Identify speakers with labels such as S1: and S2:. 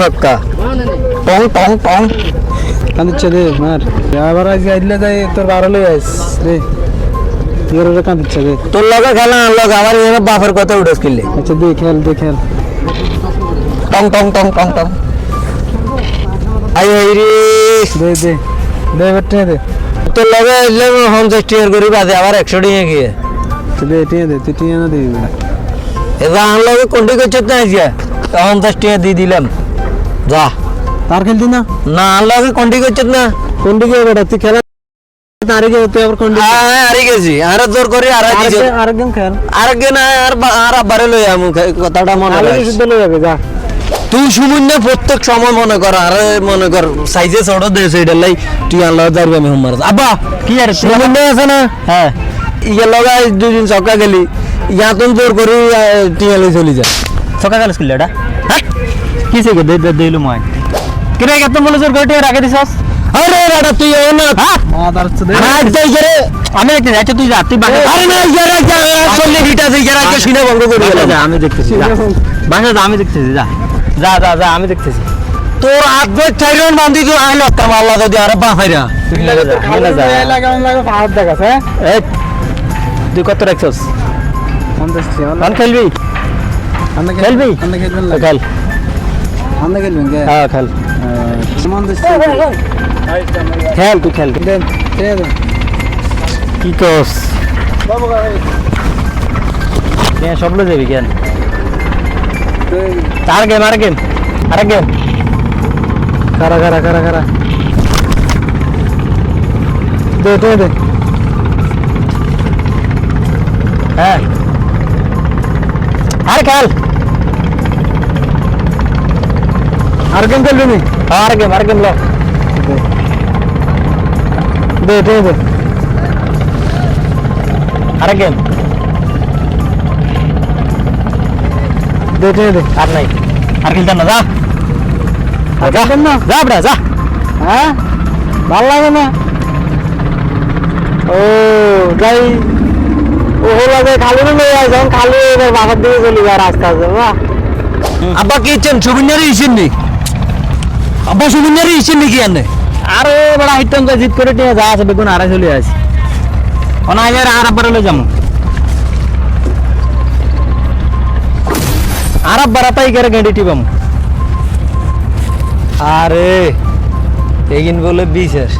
S1: ছক্কা টং টং টং।
S2: কান্দিচ্ছে দে মার। আবার আজকে আইলে যাই তোর বারো লই আইস রে। কান্দিচ্ছে দে
S1: তোর লগে খেলা আনলো আমার এখানে বাপের কথা উঠে কিনলে
S2: আচ্ছা দে খেল দে খেল।
S1: টং টং টং টং টং। আই আই রে।
S2: দে দে। দে বেটে দে।
S1: তোর লগে এলে পঞ্চাশ টিয়ার করি বাদে আবার একশো গিয়ে।
S2: আচ্ছা দে টিয়া দে তুই টিয়া না দিবি না
S1: এবার কোনটি না আজকে? দিয়ে দিলাম। যা।
S2: তার খেলতি না?
S1: না আনলগে কোনটি করছে না।
S2: কোন দিকে বেটা? তুই খেলা আগে তুই আবার কোন দিকে
S1: হ্যাঁ হারি গেছি। আর জোর করি আর দিছে।
S2: আরেকজন খেল।
S1: আরেকগে না আর আর আবারে লই আমু কথাটা মনে রাখিস।
S2: শুদ্ধ লই যাবে যা।
S1: তুই সুমুন্য প্রত্যেক সময় মনে কর আর মনে কর সাইজে ছোট দে সেইটার লাই তুই আনলো যাবি আমি হুমার আব্বা
S2: কি আর
S1: সুমুন্য আছে না?
S2: হ্যাঁ।
S1: ইয়ে লগা দুই দিন সকাল গেলি ইয়া তুই জোর করি টিয়া লই চলি যা।
S2: সকাল কাল স্কুল এটা? হ্যাঁ? কি সে দে দে দিলু মই কিরে কত বলে জোর গটে রাখে দিছস?
S1: আরে রাডা তুই এ না।
S2: মাদার চদে
S1: হাত দেই করে
S2: আমি দেখতে যাচ্ছি তুই যা তুই বাসা
S1: আরে না ইয়ারা যা চলে হিটা দেই যারা কে সিনা ভঙ্গ করে গেল
S2: যা আমি দেখতেছি যা। বাসা যা আমি দেখতেছি যা। যা যা যা আমি দেখতেছি।
S1: তোর হাত ধরে চাইরন বান্ধি তুই আইলো কামাল্লা যদি আরে বাহাইরা
S2: মিলে যা মিলে যা। এই, তুই কত রাখছস? কান খেলবি? খেলবি খেল। হ্যাঁ খেল। খেল তুই খেল কি কস কেন সব লো যাবি কেন আর গেম আর গেম আর গেম। খারা খারা খারা খারা দে দে দে। হ্যাঁ। আর খেল। দে আর নাই। আর খেলতাম না যা। আর যা না? যা বড়া যা। হ্যাঁ? ভালো লাগে না? ও যাই। ও লাগে খালি না লই আয় যখন খালি এবার বাসার দিকে চলে যায় রাস্তা আছে
S1: আব্বা কি চেন? সুবিনারি ইসেন নি আব্বা সুবিনারি ইসেন ইচ্ছে নাকি আনে?
S2: আরে বড় আইটেম কা জিত করে টিয়া যা আছে বেগুন আড়াই চলে আছে। অনা আইয়ার আর আবার লই যামু আর আবার তাই করে গেডি টিবাম
S1: আরে এগিন বলে বিশেষ।